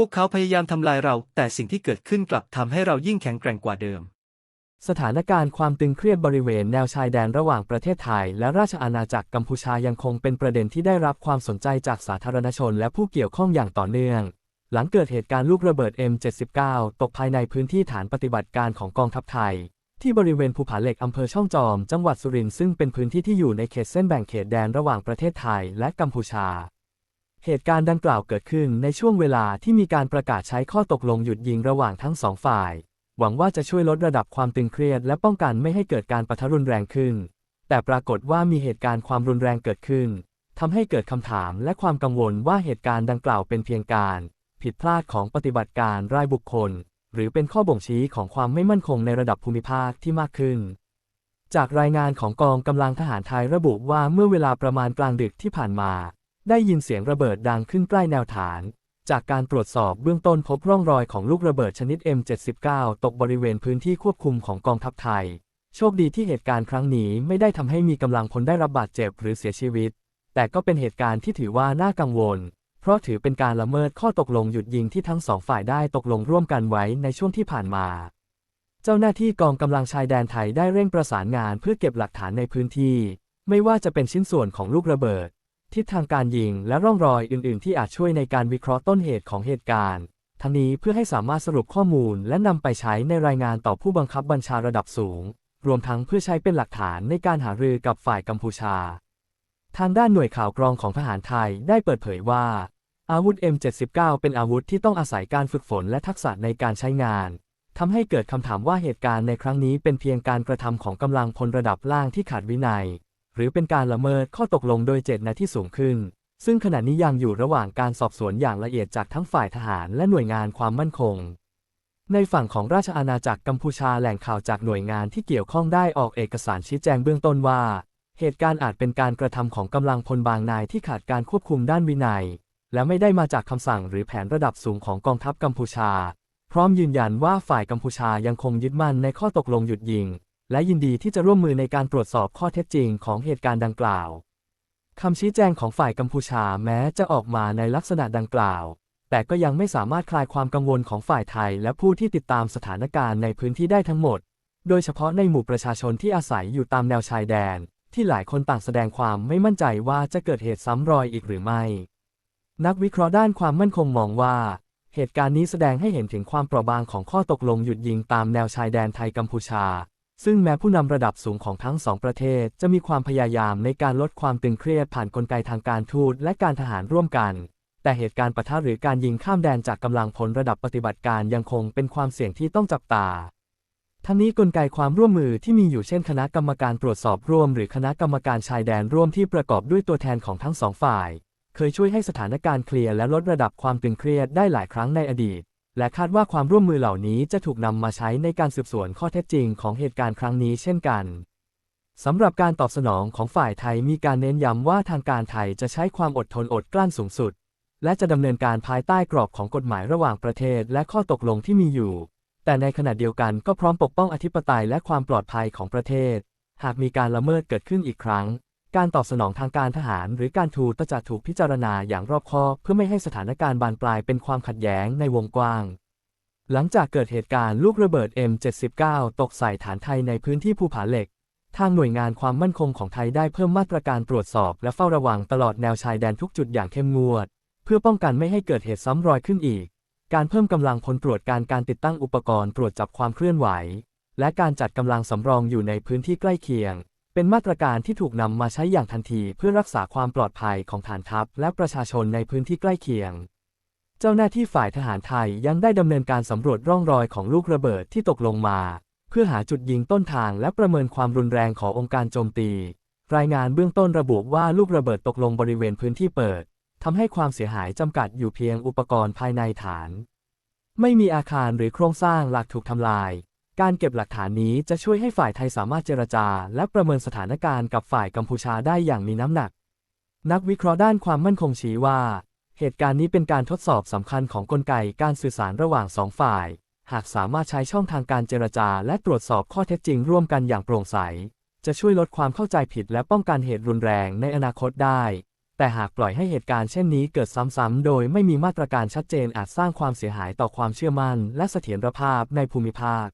พวกเขาพยายามทำลายเรา แต่สิ่งที่เกิดขึ้นกลับทำให้เรายิ่งแข็งแกร่งกว่าเดิม สถานการณ์ความตึงเครียดบริเวณแนวชายแดนระหว่างประเทศไทย และราชอาณาจักรกัมพูชายังคงเป็นประเด็นที่ได้รับความสนใจจากสาธารณชนและผู้เกี่ยวข้องอย่างต่อเนื่อง หลังเกิดเหตุการณ์ลูกระเบิด M79 ตกภายในพื้นที่ฐานปฏิบัติการของกองทัพไทย ที่บริเวณภูผาเหล็กอำเภอช่องจอม จังหวัดสุรินทร์ซึ่งเป็นพื้นที่ที่อยู่ในเขตเส้นแบ่งเขตแดนระหว่างประเทศไทยและกัมพูชา เหตุการณ์ดังกล่าวเกิดขึ้นในช่วงเวลาที่มีการประกาศใช้ข้อตกลงหยุดยิงระหว่างทั้งสองฝ่าย หวังว่าจะช่วยลดระดับความตึงเครียดและป้องกันไม่ให้เกิดการปะทะรุนแรงขึ้น แต่ปรากฏว่ามีเหตุการณ์ความรุนแรงเกิดขึ้นทำให้เกิดคำถามและความกังวลว่าเหตุการณ์ดังกล่าวเป็นเพียงการ ผิดพลาดของปฏิบัติการรายบุคคล หรือเป็นข้อบ่งชี้ของความไม่มั่นคงในระดับภูมิภาคที่มากขึ้น จากรายงานของกองกำลังทหารไทยระบุว่าเมื่อเวลาประมาณกลางดึกที่ผ่านมา ได้ยินเสียงระเบิดดังขึ้นใกล้แนวฐาน จากการตรวจสอบเบื้องต้นพบร่องรอยของลูกระเบิดชนิด M79 ตกบริเวณพื้นที่ควบคุมของกองทัพไทย โชคดีที่เหตุการณ์ครั้งนี้ไม่ได้ทำให้มีกำลังพลได้รับบาดเจ็บหรือเสียชีวิต แต่ก็เป็นเหตุการณ์ที่ถือว่าน่ากังวล เพราะถือเป็นการละเมิดข้อตกลงหยุดยิงที่ทั้งสองฝ่ายได้ตกลงร่วมกันไว้ในช่วงที่ผ่านมา เจ้าหน้าที่กองกำลังชายแดนไทยได้เร่งประสานงานเพื่อเก็บหลักฐานในพื้นที่ ไม่ว่าจะเป็นชิ้นส่วนของลูกระเบิด ทิศทางการยิงและร่องรอยอื่น ๆ ที่อาจช่วยในการวิเคราะห์ต้นเหตุของเหตุการณ์ ทั้งนี้เพื่อให้สามารถสรุปข้อมูลและนำไปใช้ในรายงานต่อผู้บังคับบัญชาระดับสูง รวมทั้งเพื่อใช้เป็นหลักฐานในการหารือกับฝ่ายกัมพูชา ทางด้านหน่วยข่าวกรองของทหารไทยได้เปิดเผยว่า อาวุธ M79 เป็นอาวุธที่ต้องอาศัยการฝึกฝนและทักษะในการใช้งานทำให้เกิดคำถามว่าเหตุการณ์ในครั้งนี้เป็นเพียงการกระทำของกำลังพลระดับล่างที่ขาดวินัย หรือเป็นการละเมิดข้อตกลงโดยเจตนาที่สูงขึ้น ซึ่งขณะนี้ยังอยู่ระหว่างการสอบสวนอย่างละเอียดจากทั้งฝ่ายทหารและหน่วยงานความมั่นคง ในฝั่งของราชอาณาจักรกัมพูชาแหล่งข่าวจากหน่วยงานที่เกี่ยวข้องได้ออกเอกสารชี้แจงเบื้องต้นว่า เหตุการณ์อาจเป็นการกระทำของกำลังพลบางนายที่ขาดการควบคุมด้านวินัย และไม่ได้มาจากคำสั่งหรือแผนระดับสูงของกองทัพกัมพูชา พร้อมยืนยันว่าฝ่ายกัมพูชายังคงยึดมั่นในข้อตกลงหยุดยิง และยินดีที่จะร่วมมือในการตรวจสอบข้อเท็จจริงของเหตุการณ์ดังกล่าวคำชี้แจงของฝ่ายกัมพูชาแม้จะออกมาในลักษณะดังกล่าว แต่ก็ยังไม่สามารถคลายความกังวลของฝ่ายไทย และผู้ที่ติดตามสถานการณ์ในพื้นที่ได้ทั้งหมด โดยเฉพาะในหมู่ประชาชนที่อาศัยอยู่ตามแนวชายแดน ที่หลายคนต่างแสดงความไม่มั่นใจว่าจะเกิดเหตุซ้ำรอยอีกหรือไม่ นักวิเคราะห์ด้านความมั่นคงมองว่า เหตุการณ์นี้แสดงให้เห็นถึงความเปราะบางของข้อตกลงหยุดยิงตามแนวชายแดนไทยกัมพูชา ซึ่งแม้ผู้นำระดับสูงของทั้งสองประเทศจะมีความพยายามในการลดความตึงเครียดผ่านนกลไกทางการทูตและการทหารร่วมกัน แต่เหตุการณ์ปะทะหรือการยิงข้ามแดนจากกำลังพลระดับปฏิบัติการยังคงเป็นความเสี่ยงที่ต้องจับตา ทั้งนี้กลไกความร่วมมือที่มีอยู่เช่นคณะกรรมการตรวจสอบร่วม หรือคณะกรรมการชายแดนร่วมที่ประกอบด้วยตัวแทนของทั้งสองฝ่าย เคยช่วยให้สถานการณ์เคลียร์และลดระดับความตึงเครียดได้หลายครั้งในอดีต และคาดว่าความร่วมมือเหล่านี้จะถูกนำมาใช้ในการสืบสวนข้อเท็จจริงของเหตุการณ์ครั้งนี้เช่นกันสำหรับการตอบสนองของฝ่ายไทยมีการเน้นย้ำว่าทางการไทยจะใช้ความอดทนอดกลั้นสูงสุด และจะดำเนินการภายใต้กรอบของกฎหมายระหว่างประเทศและข้อตกลงที่มีอยู่ แต่ในขณะเดียวกันก็พร้อมปกป้องอธิปไตยและความปลอดภัยของประเทศ หากมีการละเมิดเกิดขึ้นอีกครั้ง การตอบสนองทางการทหารหรือการทูตจะถูกพิจารณาอย่างรอบคอบ เพื่อไม่ให้สถานการณ์บานปลายเป็นความขัดแย้งในวงกว้าง หลังจากเกิดเหตุการณ์ลูกระเบิด M79 ตกใส่ฐานไทยในพื้นที่ภูผาเหล็ก ทางหน่วยงานความมั่นคงของไทยได้เพิ่มมาตรการตรวจสอบและเฝ้าระวังตลอดแนวชายแดนทุกจุดอย่างเข้มงวด เพื่อป้องกันไม่ให้เกิดเหตุซ้ำรอยขึ้นอีก การเพิ่มกำลังพลตรวจการการติดตั้งอุปกรณ์ตรวจจับความเคลื่อนไหว และการจัดกำลังสำรองอยู่ในพื้นที่ใกล้เคียง เป็นมาตรการที่ถูกนำมาใช้อย่างทันทีเพื่อรักษาความปลอดภัยของฐานทัพและประชาชนในพื้นที่ใกล้เคียง เจ้าหน้าที่ฝ่ายทหารไทยยังได้ดำเนินการสำรวจร่องรอยของลูกระเบิดที่ตกลงมา เพื่อหาจุดยิงต้นทางและประเมินความรุนแรงขององค์การโจมตี รายงานเบื้องต้นระบุว่าลูกระเบิดตกลงบริเวณพื้นที่เปิดทำให้ความเสียหายจำกัดอยู่เพียงอุปกรณ์ภายในฐาน ไม่มีอาคารหรือโครงสร้างหลักถูกทำลาย การเก็บหลักฐานนี้จะช่วยให้ฝ่ายไทยสามารถเจรจา และประเมินสถานการณ์กับฝ่ายกัมพูชาได้อย่างมีน้ำหนัก นักวิเคราะห์ด้านความมั่นคงชี้ว่า เหตุการณ์นี้เป็นการทดสอบสำคัญของกลไกการสื่อสารระหว่างสองฝ่าย หากสามารถใช้ช่องทางการเจรจา และตรวจสอบข้อเท็จจริงร่วมกันอย่างโปร่งใส จะช่วยลดความเข้าใจผิดและป้องกันเหตุรุนแรงในอนาคตได้ แต่หากปล่อยให้เหตุการณ์เช่นนี้เกิดซ้ำๆโดยไม่มีมาตรการชัดเจนอาจสร้างความเสียหายต่อความเชื่อมั่น และเสถียรภาพในภูมิภาค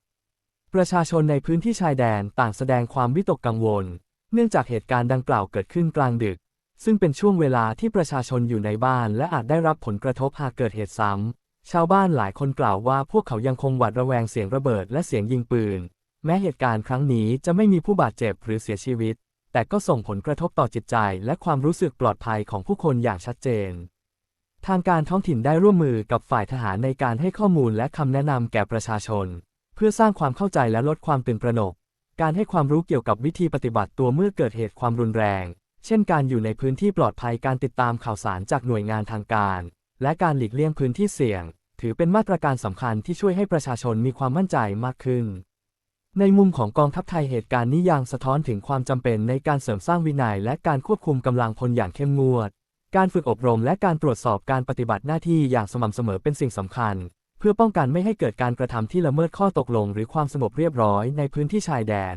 ประชาชนในพื้นที่ชายแดนต่างแสดงความวิตกกังวล เนื่องจากเหตุการณ์ดังกล่าวเกิดขึ้นกลางดึก ซึ่งเป็นช่วงเวลาที่ประชาชนอยู่ในบ้านและอาจได้รับผลกระทบหากเกิดเหตุซ้ำ ชาวบ้านหลายคนกล่าวว่าพวกเขายังคงหวาดระแวงเสียงระเบิดและเสียงยิงปืน แม้เหตุการณ์ครั้งนี้จะไม่มีผู้บาดเจ็บหรือเสียชีวิต แต่ก็ส่งผลกระทบต่อจิตใจและความรู้สึกปลอดภัยของผู้คนอย่างชัดเจนทางการท้องถิ่นได้ร่วมมือกับฝ่ายทหารในการให้ข้อมูลและคำแนะนำแก่ประชาชน เพื่อสร้างความเข้าใจและลดความตื่นตระหนก การให้ความรู้เกี่ยวกับวิธีปฏิบัติตัวเมื่อเกิดเหตุความรุนแรง เช่นการอยู่ในพื้นที่ปลอดภัยการติดตามข่าวสารจากหน่วยงานทางการ และการหลีกเลี่ยงพื้นที่เสี่ยง ถือเป็นมาตรการสำคัญที่ช่วยให้ประชาชนมีความมั่นใจมากขึ้น ในมุมของกองทัพไทยเหตุการณ์นี้ยังสะท้อนถึงความจำเป็นในการเสริมสร้างวินัย และการควบคุมกำลังพลอย่างเข้มงวดการฝึกอบรมและการตรวจสอบการปฏิบัติหน้าที่อย่างสม่ำเสมอเป็นสิ่งสำคัญ พื่อป้องกันไม่ให้เกิดการกระทำที่ละเมิดข้อตกลง หรือความสงบเรียบร้อยในพื้นที่ชายแดน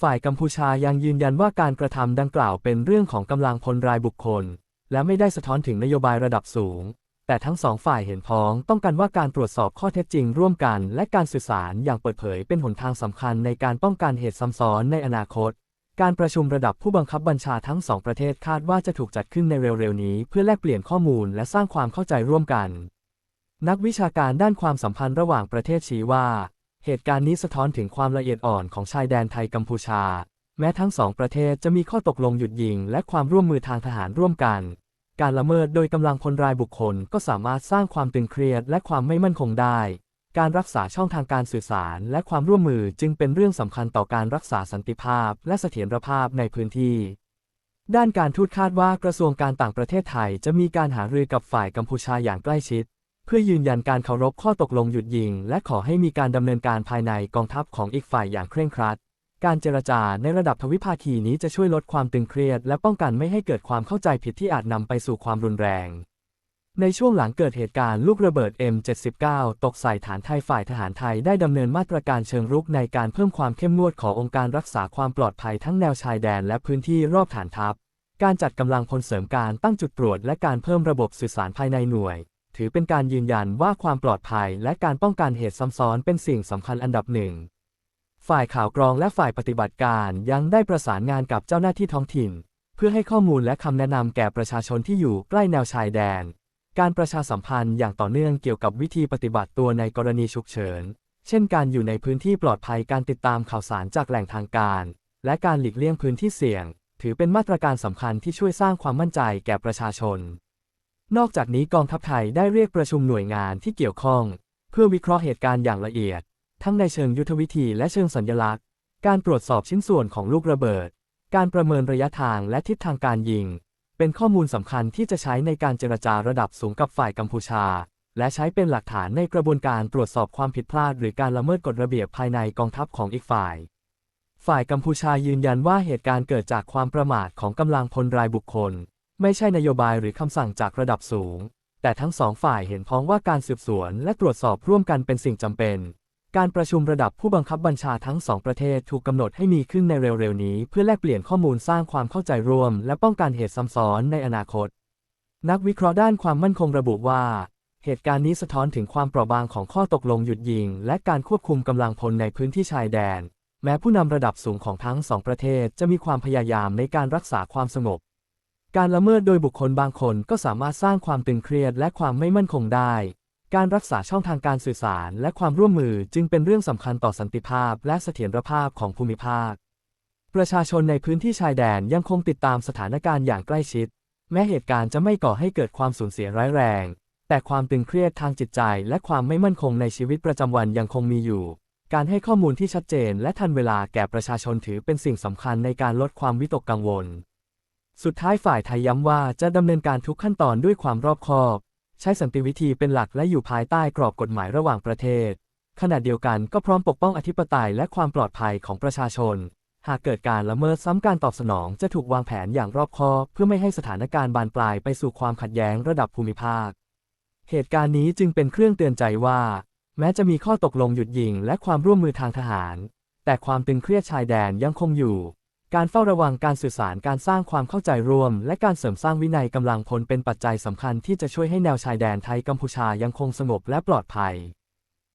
ฝ่ายกัมพูชายังยืนยันว่าการกระทำดังกล่าวเป็นเรื่องของกำลังพลรายบุคคล และไม่ได้สะท้อนถึงนโยบายระดับสูง แต่ทั้งสองฝ่ายเห็นพ้องต้องการว่าการตรวจสอบข้อเท็จจริงร่วมกัน และการสื่อสารอย่างเปิดเผยเป็นหนทางสำคัญในการป้องกันเหตุซ้ำซ้อนในอนาคตการประชุมระดับผู้บังคับบัญชาทั้งสองประเทศคาดว่าจะถูกจัดขึ้นในเร็วๆนี้ เพื่อแลกเปลี่ยนข้อมูลและสร้างความเข้าใจร่วมกัน นักวิชาการด้านความสัมพันธ์ระหว่างประเทศชี้ว่า เหตุการณ์นี้สะท้อนถึงความละเอียดอ่อนของชายแดนไทยกัมพูชา แม้ทั้งสองประเทศจะมีข้อตกลงหยุดยิง และความร่วมมือทางทหารร่วมกัน การละเมิดโดยกำลังพลรายบุคคลก็สามารถสร้างความตึงเครียดและความไม่มั่นคงได้ การรักษาช่องทางการสื่อสาร และความร่วมมือจึงเป็นเรื่องสำคัญต่อการรักษาสันติภาพ และเสถียรภาพในพื้นที่ด้านการทูตคาดว่ากระทรวงการต่างประเทศไทยจะมีการหารือกับฝ่ายกัมพูชาอย่างใกล้ชิด เพื่อยืนยันการเคารพข้อตกลงหยุดยิง และขอให้มีการดำเนินการภายในกองทัพของอีกฝ่ายอย่างเคร่งครัด การเจรจาในระดับทวิภาคีนี้จะช่วยลดความตึงเครียด และป้องกันไม่ให้เกิดความเข้าใจผิดที่อาจนำไปสู่ความรุนแรง ในช่วงหลังเกิดเหตุการณ์ลูกระเบิด M79 ตกใส่ฐานไทยฝ่ายทหารไทยได้ดำเนินมาตรการเชิงรุกในการเพิ่มความเข้มงวดขององค์การรักษาความปลอดภัยทั้งแนวชายแดนและพื้นที่รอบฐานทัพ การจัดกำลังพลเสริมการตั้งจุดตรวจ และการเพิ่มระบบสื่อสารภายในหน่วย ถือเป็นการยืนยันว่าความปลอดภัยและการป้องกันเหตุซ้ำซ้อนเป็นสิ่งสำคัญอันดับหนึ่ง ฝ่ายข่าวกรองและฝ่ายปฏิบัติการยังได้ประสานงานกับเจ้าหน้าที่ท้องถิ่น เพื่อให้ข้อมูลและคำแนะนำแก่ประชาชนที่อยู่ใกล้แนวชายแดน การประชาสัมพันธ์อย่างต่อเนื่องเกี่ยวกับวิธีปฏิบัติตัวในกรณีฉุกเฉิน เช่นการอยู่ในพื้นที่ปลอดภัยการติดตามข่าวสารจากแหล่งทางการ และการหลีกเลี่ยงพื้นที่เสี่ยง ถือเป็นมาตรการสำคัญที่ช่วยสร้างความมั่นใจแก่ประชาชน นอกจากนี้กองทัพไทยได้เรียกประชุมหน่วยงานที่เกี่ยวข้อง เพื่อวิเคราะห์เหตุการณ์อย่างละเอียด ทั้งในเชิงยุทธวิธีและเชิงสัญลักษณ์ การตรวจสอบชิ้นส่วนของลูกระเบิด การประเมินระยะทางและทิศทางการยิง เป็นข้อมูลสำคัญที่จะใช้ในการเจรจาระดับสูงกับฝ่ายกัมพูชา และใช้เป็นหลักฐานในกระบวนการตรวจสอบความผิดพลาด หรือการละเมิดกฎระเบียบภายในกองทัพของอีกฝ่าย ฝ่ายกัมพูชายืนยันว่าเหตุการณ์เกิดจากความประมาทของกำลังพลรายบุคคล ไม่ใช่นโยบายหรือคำสั่งจากระดับสูง แต่ทั้งสองฝ่ายเห็นพ้องว่าการสืบสวนและตรวจสอบร่วมกันเป็นสิ่งจำเป็น การประชุมระดับผู้บังคับบัญชาทั้งสองประเทศถูกกำหนดให้มีขึ้นในเร็วๆนี้ เพื่อแลกเปลี่ยนข้อมูลสร้างความเข้าใจร่วม และป้องกันเหตุซ้ำซ้อนในอนาคต นักวิเคราะห์ด้านความมั่นคงระบุว่าเหตุการณ์นี้สะท้อนถึงความเปราะบางของข้อตกลงหยุดยิง และการควบคุมกำลังพลในพื้นที่ชายแดน แม้ผู้นำระดับสูงของทั้งสองประเทศจะมีความพยายามในการรักษาความสงบ การละเมิดโดยบุคคลบางคนก็สามารถสร้างความตึงเครียดและความไม่มั่นคงได้ การรักษาช่องทางการสื่อสารและความร่วมมือจึงเป็นเรื่องสำคัญต่อสันติภาพและเสถียรภาพของภูมิภาค ประชาชนในพื้นที่ชายแดนยังคงติดตามสถานการณ์อย่างใกล้ชิด แม้เหตุการณ์จะไม่ก่อให้เกิดความสูญเสียร้ายแรง แต่ความตึงเครียดทางจิตใจและความไม่มั่นคงในชีวิตประจำวันยังคงมีอยู่ การให้ข้อมูลที่ชัดเจนและทันเวลาแก่ประชาชนถือเป็นสิ่งสำคัญในการลดความวิตกกังวล สุดท้ายฝ่ายไทยย้ำว่าจะดำเนินการทุกขั้นตอนด้วยความรอบคอบ ใช้สันติวิธีเป็นหลักและอยู่ภายใต้กรอบกฎหมายระหว่างประเทศ ขณะเดียวกันก็พร้อมปกป้องอธิปไตยและความปลอดภัยของประชาชน หากเกิดการละเมิดซ้ำการตอบสนองจะถูกวางแผนอย่างรอบคอบ เพื่อไม่ให้สถานการณ์บานปลายไปสู่ความขัดแย้งระดับภูมิภาค เหตุการณ์นี้จึงเป็นเครื่องเตือนใจว่า แม้จะมีข้อตกลงหยุดยิงและความร่วมมือทางทหาร แต่ความตึงเครียดชายแดนยังคงอยู่ การเฝ้าระวังการสื่อสารการสร้างความเข้าใจรวม และการเสริมสร้างวินัยกำลังพลเป็นปัจจัยสำคัญที่จะช่วยให้แนวชายแดนไทยกัมพูชายังคงสงบและปลอดภัย